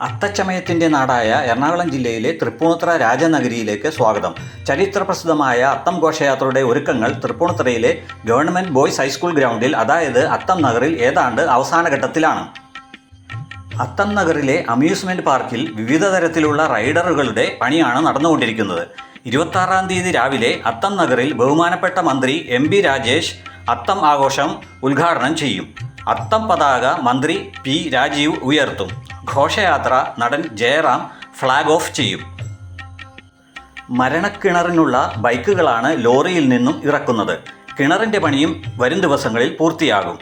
അത്തച്ചമയത്തിന്റെ നാടായ എറണാകുളം ജില്ലയിലെ തൃപ്പൂണിത്തറ രാജനഗരിയിലേക്ക് സ്വാഗതം. ചരിത്രപ്രസിദ്ധമായ അത്തം ഘോഷയാത്രയുടെ ഒരുക്കങ്ങൾ തൃപ്പൂണിത്തറയിലെ ഗവൺമെന്റ് ബോയ്സ് ഹൈസ്കൂൾ ഗ്രൗണ്ടിൽ അതായത് അത്തം നഗറിൽ ഏതാണ്ട് അവസാന ഘട്ടത്തിലാണ്. അത്തം നഗറിലെ അമ്യൂസ്മെന്റ് പാർക്കിൽ വിവിധ തരത്തിലുള്ള റൈഡറുകളുടെ പണിയാണ് നടന്നുകൊണ്ടിരിക്കുന്നത്. ഇരുപത്താറാം തീയതി രാവിലെ അത്തം നഗറിൽ ബഹുമാനപ്പെട്ട മന്ത്രി എം ബി രാജേഷ് അത്തം ആഘോഷം ഉദ്ഘാടനം ചെയ്യും. അത്തം പതാക മന്ത്രി പി രാജീവ് ഉയർത്തും. ഘോഷയാത്ര നടൻ ജയറാം ഫ്ലാഗ് ഓഫ് ചെയ്യും. മരണക്കിണറിനുള്ള ബൈക്കുകളാണ് ലോറിയിൽ നിന്നും ഇറക്കുന്നത്. കിണറിന്റെ പണിയും വരും ദിവസങ്ങളിൽ പൂർത്തിയാകും.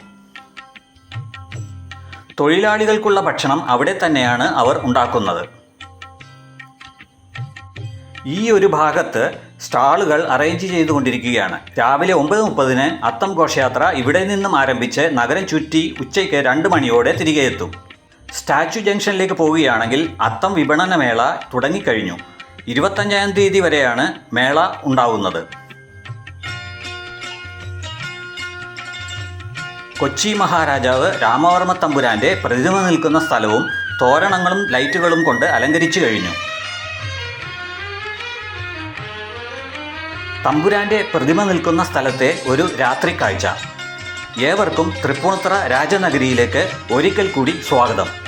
തൊഴിലാളികൾക്കുള്ള ഭക്ഷണം അവിടെ തന്നെയാണ് അവർ ഉണ്ടാക്കുന്നത്. ഈ ഒരു ഭാഗത്ത് സ്റ്റാളുകൾ അറേഞ്ച് ചെയ്തുകൊണ്ടിരിക്കുകയാണ്. രാവിലെ ഒമ്പത് മുപ്പതിന് അത്തം ഘോഷയാത്ര ഇവിടെ നിന്നും ആരംഭിച്ച് നഗരം ചുറ്റി ഉച്ചയ്ക്ക് രണ്ട് മണിയോടെ തിരികെ എത്തും സ്റ്റാച്യു ജംഗ്ഷനിലേക്ക് പോവുകയാണെങ്കിൽ അത്തം വിപണന മേള തുടങ്ങിക്കഴിഞ്ഞു. ഇരുപത്തഞ്ചാം തീയതി വരെയാണ് മേള ഉണ്ടാവുന്നത്. കൊച്ചി മഹാരാജാവ് രാമവർമ്മ തമ്പുരാന്റെ പ്രതിമ നിൽക്കുന്ന സ്ഥലവും തോരണങ്ങളും ലൈറ്റുകളും കൊണ്ട് അലങ്കരിച്ചു കഴിഞ്ഞു. തമ്പുരാന്റെ പ്രതിമ നിൽക്കുന്ന സ്ഥലത്തെ ഒരു രാത്രി കാഴ്ച ഏവർക്കും തൃപ്പൂണിത്തറ രാജനഗരിയിലേക്ക് ഒരിക്കൽ കൂടി സ്വാഗതം.